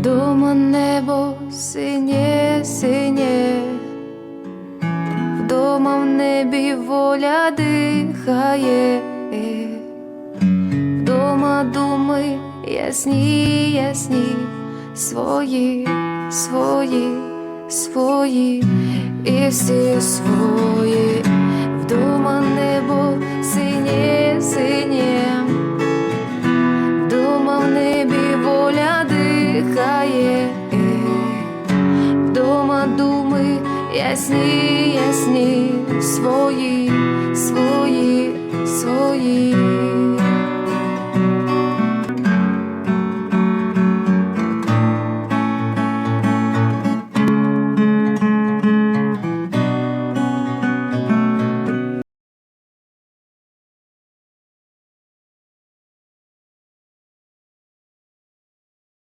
Вдома небо синє, синє, вдома в небі воля дихає, вдома думи ясні, ясні, свої, свої, свої. І всі свої, ясні, ясні, свої, свої, свої.